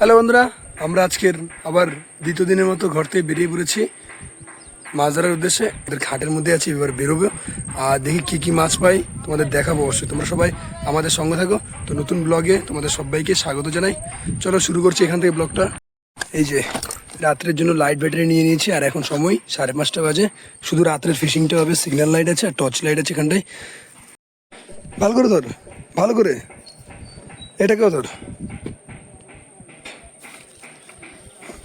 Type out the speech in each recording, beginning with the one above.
Hello বন্ধুরা, আমরা আজকের আবার দ্বিতীয় দিনের মতো ঘর থেকে বেরিয়ে পড়েছি। মাছ ধরার উদ্দেশ্যে, এদের ঘাটের মধ্যে আছি, এবার বেরোবো। আর দেখি কি কি মাছ পাই, তোমাদের দেখাবো অবশ্যই। তোমরা সবাই আমাদের সঙ্গে থাকো। তো নতুন ব্লগে তোমাদের সবাইকে স্বাগত জানাই। চলো শুরু করছি এখান থেকে ব্লগটা। এই যে, রাত্রের জন্য লাইট ব্যাটারি নিয়ে নিয়েছি, আর এখন সময় সাড়ে পাঁচটা বাজে। শুধু রাত্রের ফিশিংটা হবে সিগন্যাল লাইট আছে আর টর্চ লাইট আছে এখানটায়। ভালো করে ধর, ভালো করে। এটাকেও ধর।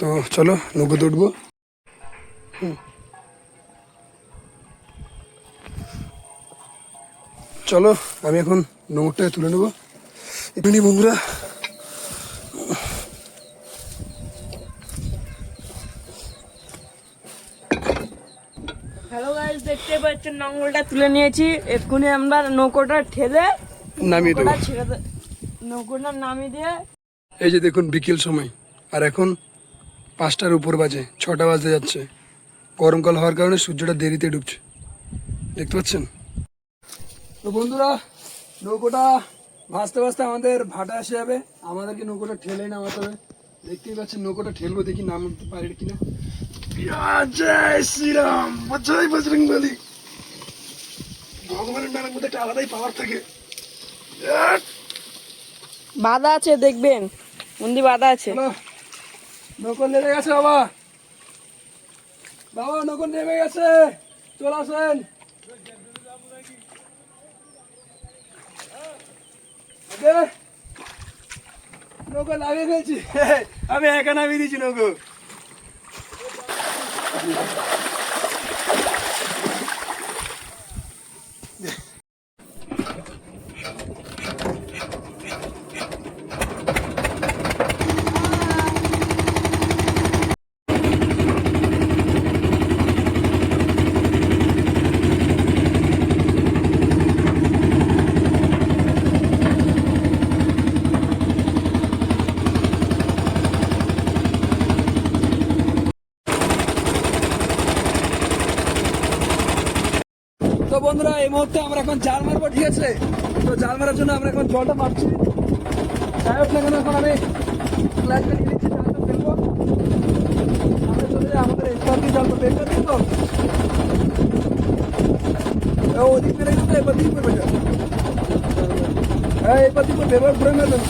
তো চলো নৌকোতে উঠবো। চলো আমি এখন নোংরটাকে তুলে নেব। একটু নি বন্ধুরা। হ্যালো গাইস দেখতে পাচ্ছেন নঙ্গলটা তুলে নিয়েছি। এক্ষুনি আমরা নৌকোটা ঠেলে নামিয়ে দেবো। নৌকোটা নামিয়ে দিয়ে এই যে দেখুন বিকেল সময়। আর এখন পাঁচটার উপর বাজে ছটা বাজতে যাচ্ছে। গরমকাল হওয়ার কারণে সূর্যটা দেরিতে ডুবছে। দেখতে পাচ্ছেন? তো বন্ধুরা নৌকোটা ভাসতে ভাসতে আমাদের ভাটা এসে যাবে। আমাদেরকে নৌকোটা ঠেলে নামাতে হবে। দেখতেই পাচ্ছেন নৌকোটা ঠেলবো দেখি নামতে পারি কিনা। জয় শ্রীরাম জয় বজরং বলি। ভগবানের নামের মধ্যে একটা আলাদাই পাওয়ার থাকে! বাধা আছে দেখবেন। মন্দি বাধা আছে। নৌকো নেমে গেছে, বাবা। বাবা, নৌকো নেমে গেছে। চলে আসেন। নৌকো লাগিয়ে ফেলছি। আমি একা নামিয়ে দিয়েছি নৌকো। তো বন্ধুরা এই মুহূর্তে আমরা এখন জাল মারবো ঠিক আছে? তো জাল মারার জন্য আমরা এখন জলটা মারছি। যাই হোক না কেন এখন আমি ফ্ল্যাশটা নিয়ে নিচ্ছি জালটা ফেলব। আমরা চলে যাই আমাদের এসপার দিয়ে জালটা বের করে দিই তো? এ, ওদিক বেড়ে গেছে এবার দিক করবে হ্যাঁ এবার দিক করবে এবার ঘুরে নেবেন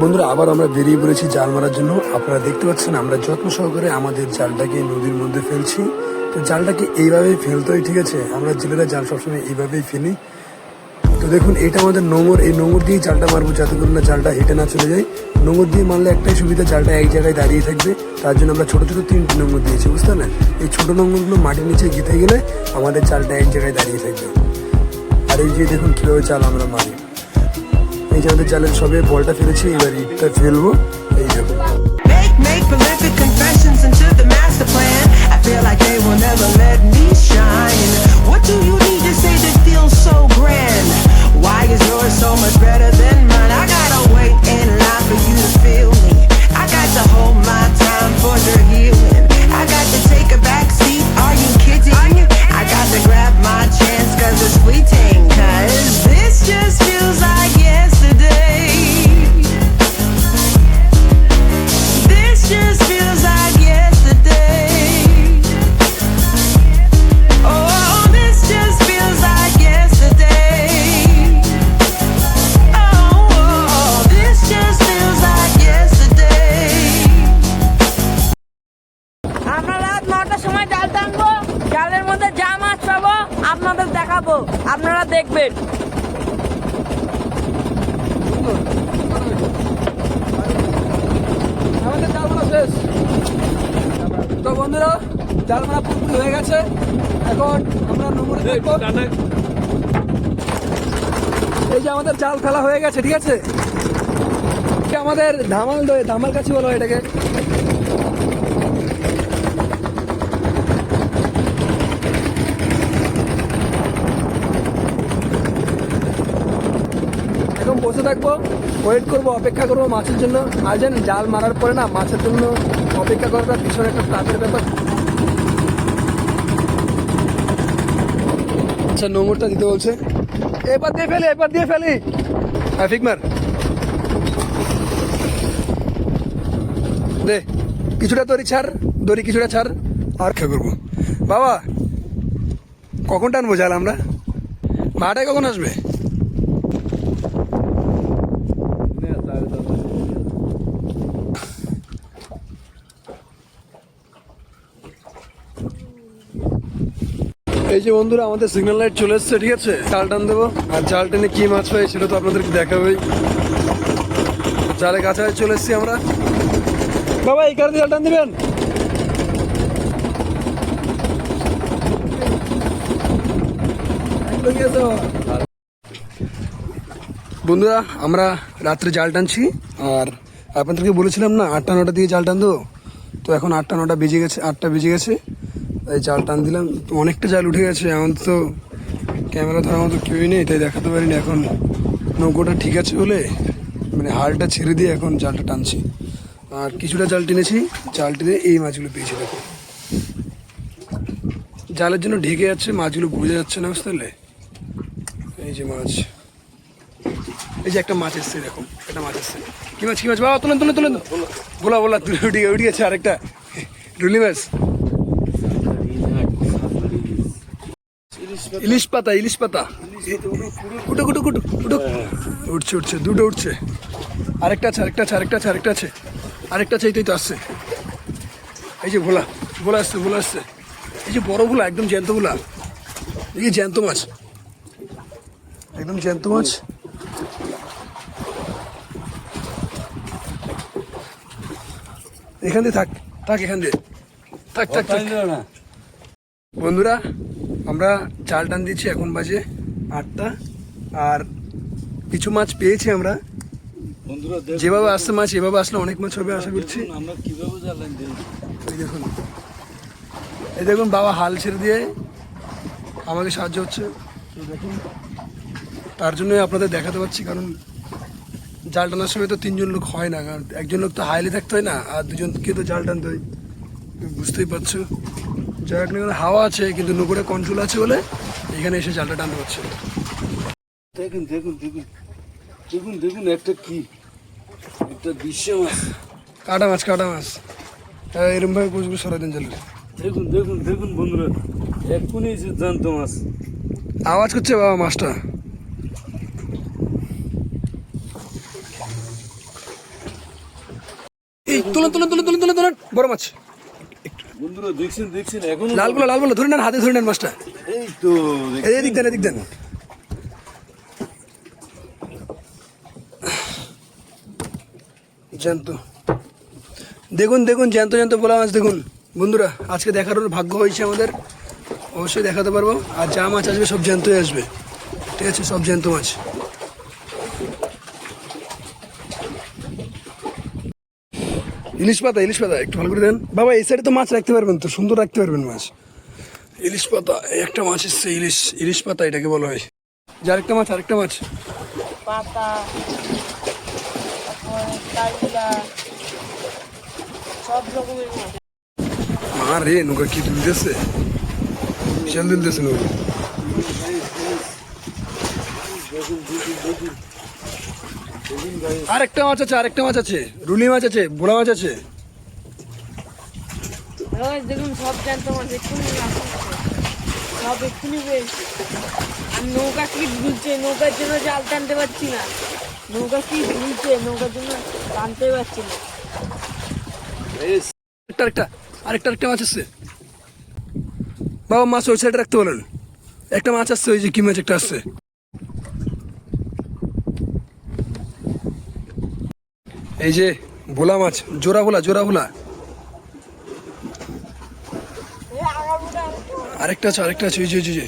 বন্ধুরা, আবার আমরা বেরিয়ে পড়েছি জাল মারার জন্য। আপনারা দেখতে পাচ্ছেন, আমরা যত্ন সহকারে আমাদের জালটাকে নদীর মধ্যে ফেলছি। তো জালটাকে এইভাবেই ফেলতে হয় ঠিক আছে? আমরা জেলেরা জাল সবসময় এইভাবেই ফেলি। তো দেখুন, এটা আমাদের নোংর এই নোংর দিয়েই জালটা মারবো, যাতে করে না জালটা হেঁটে না চলে যায়। নোংর দিয়ে মারলে একটাই সুবিধা, জালটা এক জায়গায় দাঁড়িয়ে থাকবে। তার জন্য আমরা ছোট ছোট তিনটি নোংর দিয়েছি, বুঝতে পারলেন? এই ছোট নোংরগুলো মাটির নিচে গেঁথে গেলে আমাদের জালটা এক জায়গায় দাঁড়িয়ে থাকবে। আর এই যে দেখুন, কীভাবে জাল আমরা মারি। এই যে আমাদের জালের সবে বলটা ফেলেছি এবার ইটটা ফেলবো এই দেখো Make, make prolific confessions into the master plan. I feel like they will never let me shine. What do you need to say that feels so grand? Why is yours so much better than mine? I gotta wait in line for you to feel me. I got to hold my time for your healing. I got to take a back জালের মধ্যে যা মাছ পাবো আপনাদের দেখাবো। আপনারা দেখবেন। আমাদের জাল মারা শেষ। তো বন্ধুরা জাল মারা পুরোপুরি হয়ে গেছে। এখন আমরা নোংরে দেখব। এই যে আমাদের জাল ফেলা হয়ে গেছে ঠিক আছে? এটা আমাদের ধামাল ধামাল কাছে বলো এটাকে। বসে থাকব ওয়েট করব, অপেক্ষা করব মাছের জন্য। আর জানেন, জাল মারার পরে না মাছের জন্য অপেক্ষা করাটা ভীষণ একটা প্রাণের ব্যাপার। আচ্ছা নোংরটা দিতে বলছে। এবার দিয়ে ফেলি, এবার দিয়ে ফেলি। হ্যাঁ ফিকমার। দে, কিছুটা দড়ি ছাড়, দড়ি কিছুটা ছাড়। আর খেয়ে করব। বাবা, কখন টানবো জাল আমরা? ভাড়াটায় কখন আসবে? এই যে বন্ধুরা, আমাদের সিগন্যাল লাইট চলে এসছে, ঠিক আছে? জাল টান দেবো। আর জাল টেনে কি মাছ পাই সেটা তো আপনাদেরকে দেখাবেই। জালে কাছাকাছি চলে এসছি আমরা। বাবা, এই কারণে জাল টান দিবেন? বন্ধুরা, আমরা রাত্রে জাল টানছি, আর আপনাদেরকে বলেছিলাম না, আটটা, নটা দিয়ে জাল টান দেবো তো এখন আটটা, নটা বেজে গেছে, আটটা বেজে গেছে। তাই জাল টান দিলাম। অনেকটা জাল উঠে গেছে, এখন তো ক্যামেরা ধরার মতো কেউই নেই, তাই দেখাতে পারিনি। এখন নৌকোটা ঠিক আছে বলে মানে হালটা ছেড়ে দিয়ে এখন জালটা টানছি। আর কিছুটা জাল টেনেছি, জাল টেনে এই মাছগুলো পেয়েছি, দেখো। জালের জন্য ঢেকে যাচ্ছে, মাছগুলো বোঝা যাচ্ছে না বুঝতে পারলে? এই যে মাছ। এই যে একটা মাছ এসছে, দেখো, একটা মাছ এসছে। কি মাছ কি মাছ? বাবা তুলেন তুলেন তুলেন বলা বলা তুলে, উঠে উঠে গেছে আরেকটা। রুলি মাছ। ইলিশ পাতা ইলিশ পাতা। কুটো কুটো কুটো কুটো। উঠছে উঠছে দুটো উঠছে। আরেকটা আছে আরেকটা আছে আরেকটা আছে আরেকটা আছে। আরেকটা আছে এইটাই তো আসছে। এই যে ভোলা ভোলা আসছে ভোলা আসছে। এই যে বড় ভোলা একদম জ্যান্ত ভোলা। এই যে জ্যান্ত মাছ। একদম জ্যান্ত মাছ। এখান দিয়ে থাক থাক এখান দিয়ে। থাক থাক থাক। বন্ধুরা আমরা চাল টান দিচ্ছি এখন বাজে আটটা। আর কিছু মাছ পেয়েছি আমরা। যেভাবে আসছে মাছ এভাবে আসলে অনেক মাছ হবে আশা করছি। আমরা কীভাবে এই দেখুন। এই দেখুন বাবা হাল ছেড়ে দিয়ে আমাকে সাহায্য হচ্ছে। তো দেখুন তার জন্যই আপনাদের দেখাতে পারছি কারণ জাল টানার সময় তো তিনজন লোক হয় না কারণ একজন লোক তো হাইলে থাকতে হয় না আর দুজনকে তো জাল টানতে হয়। বুঝতেই পারছ? যাই হোক না হাওয়া আছে কিন্তু নৌকোটা কন্ট্রোল আছে বলে এখানে এসে জালটা টানতে পারছে দেখুন দেখুন দেখুন দেখুন দেখুন একটা কি? একটা দৃশ্য মাছ। কাটা মাছ কাটা মাছ। হ্যাঁ, এরমভাবে বুঝব সরাই দেন জালে। দেখুন দেখুন দেখুন বন্ধুরা এক্ষুনি সিদ্ধান্ত মাছ। আওয়াজ করছে বাবা মাছটা। এই তুলেন তুলেন তুলেন তুলেন তুলেন বড় মাছ। বন্ধুরা দেখছেন দেখছেন এখন লালগুলো লালগুলো ধরে নেন হাতে ধরে নেন মাছটা। এই তো এই এদিক দেন এদিক দেন। জ্যান্ত। দেখুন দেখুন জ্যান্ত জ্যান্ত বলা মাছ দেখুন। বন্ধুরা আজকে দেখার ভাগ্য হয়েছে আমাদের। অবশ্যই দেখাতে পারব। আর যা মাছ আসবে সব জ্যান্তই আসবে। ঠিক আছে সব জ্যান্ত মাছ। ইলিশ পাতা ইলিশ পাতা একটু ভালো করে দেন। বাবা এই সাইডে তো মাছ রাখতে পারবেন তো সুন্দর রাখতে পারবেন মাছ। ইলিশ পাতা একটা মাছ এসছে ইলিশ ইলিশ পাতা এটাকে বলা হয়। যে আরেকটা মাছ আরেকটা মাছ। পাতা সব রকমের মা রে নৌকা কি দুলতেছে? বিশাল নৌকা। আরেকটা মাছ আছে আরেকটা মাছ আছে। রুলি মাছ আছে বোলা মাছ আছে। দেখুন সব মাছ এক্ষুনি সব এক্ষুনি পেয়েছি আর নৌকা কি নৌকার জন্য জাল টানতে পারছি না। নৌকা কি নৌকার জন্য টানতে পারছি না। আরেকটা আরেকটা আরেকটা মাছ আসছে বাবা মাছ ওই সাইডে রাখতে বলেন। একটা মাছ আসছে ওই যে কি মাছ একটা আসছে। এই যে ভোলা মাছ জোড়া ভোলা জোড়া ভোলা। আরেকটা আছে আরেকটা আছে ওই যে ওই যে,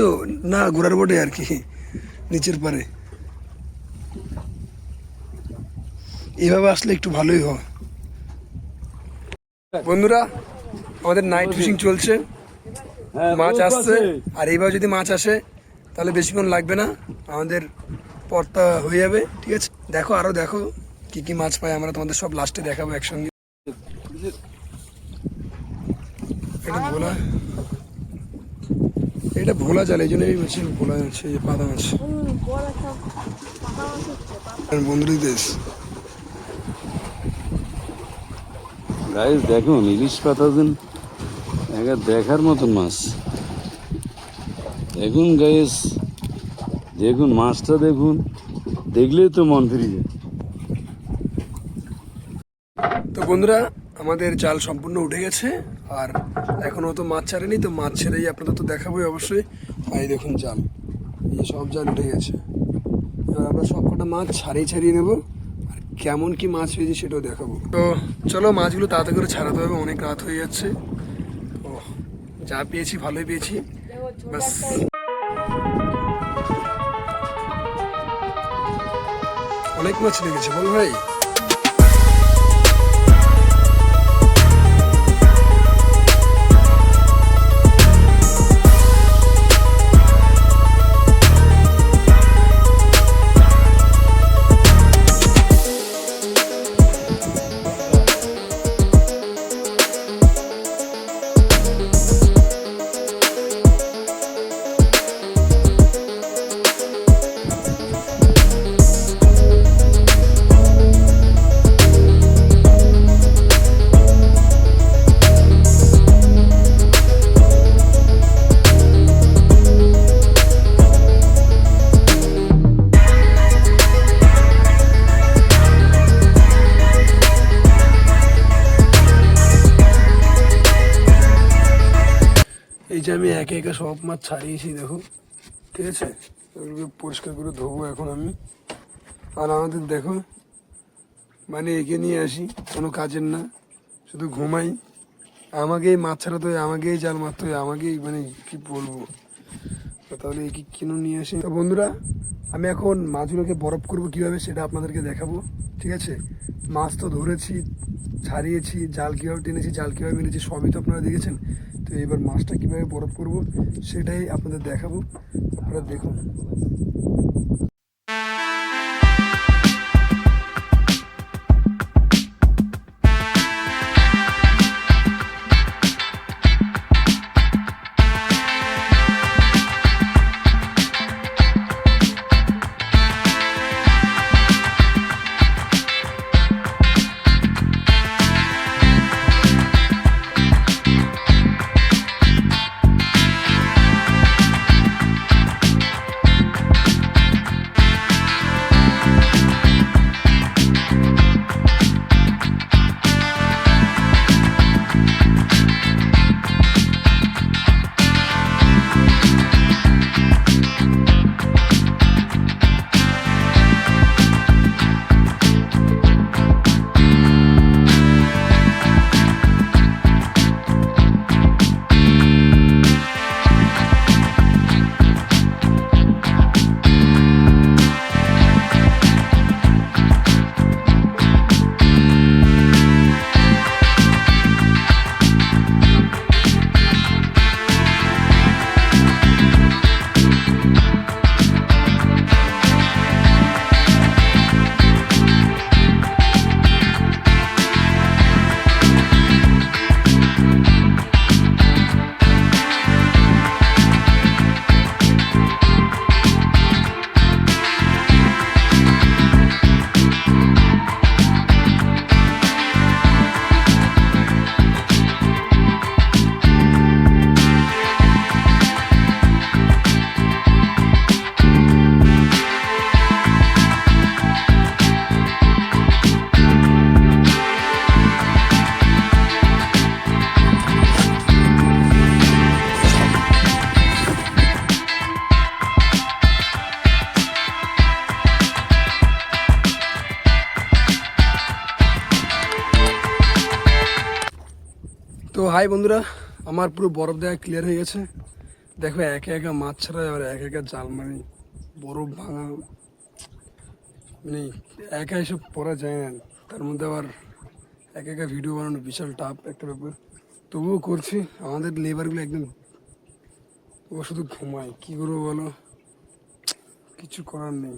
তো না ঘোড়ার বোটে আর কি নিচের পারে। এভাবে আসলে একটু ভালোই হয়। বন্ধুরা আমাদের নাইট ফিশিং চলছে। হ্যাঁ মাছ আসছে আর এইভাবে যদি মাছ আসে তাহলে বেশিক্ষণ লাগবে না, আমাদের পর্তা হয়ে যাবে, ঠিক আছে? দেখো, আরও দেখো কি কি মাছ পাই, আমরা তোমাদের সব লাস্টে দেখাবো একসঙ্গে। এটা ভোলা। এটা ভোলা জাল, এই জন্য এই মাছ ভোলা আছে পাতা মাছ। বন্ধুরই দেশ। গাইস দেখুন ইলিশ পাতা দিন দেখার মতন মাছ। দেখুন গাইস দেখুন, মাছটা দেখুন, দেখলেই তো মন ফিরে যায়। তো বন্ধুরা, আমাদের জাল সম্পূর্ণ উঠে গেছে, আর এখনও তো মাছ ছাড়েনি, তো মাছ ছেড়েই আপনাদের তো দেখাবোই অবশ্যই। আর দেখুন জাল, এই সব জাল উঠে গেছে। এবার আমরা সব কটা মাছ ছাড়িয়ে ছাড়িয়ে নেব, আর কেমন কি মাছ পেয়েছি সেটাও দেখাবো। তো চলো, মাছগুলো তাড়াতাড়ি করে ছাড়াতে হবে, অনেক রাত হয়ে যাচ্ছে। তো যা পেয়েছি, ভালোই পেয়েছি। অনেক মাছ লেগেছে বল ভাই। যে আমি একে একে সব মাছ ছাড়িয়েছি, দেখো। ঠিক আছে? এগুলোকে পরিষ্কার করে ধোবো এখন আমি। আর আমাদের দেখো মানে একে নিয়ে আসি, কোনো কাজের না। শুধু ঘুমাই। আমাকেই মাছ ছাড়াতে হয়, আমাকেই জাল মারতে হয়, আমাকেই মানে কি বলব? তাহলে এই কিনে নিয়ে আসি? তো বন্ধুরা, আমি এখন মাছগুলোকে বরফ করব কীভাবে সেটা আপনাদেরকে দেখাবো, ঠিক আছে? মাছ তো ধরেছি, ছাড়িয়েছি, জাল কীভাবে টেনেছি, জাল কীভাবে মেরেছি, সবই তো আপনারা দেখেছেন। তো এবার মাছটা কীভাবে বরফ করব, সেটাই আপনাদের দেখাবো। আপনারা দেখুন। তো হাই বন্ধুরা, আমার পুরো বরফ দেওয়া ক্লিয়ার হয়ে গেছে। দেখো একে একা মাছ ছাড়া আর এক একা জাল মানে বরফ ভাঙা। মানে একা এসব পরা যায় না। তার মধ্যে আবার একা একা ভিডিও বানানো বিশাল টাফ একটা ব্যাপার। তবুও করছি, আমাদের লেবারগুলো একদম ও শুধু ঘুমায়। কী করব বলো? কিছু করার নেই।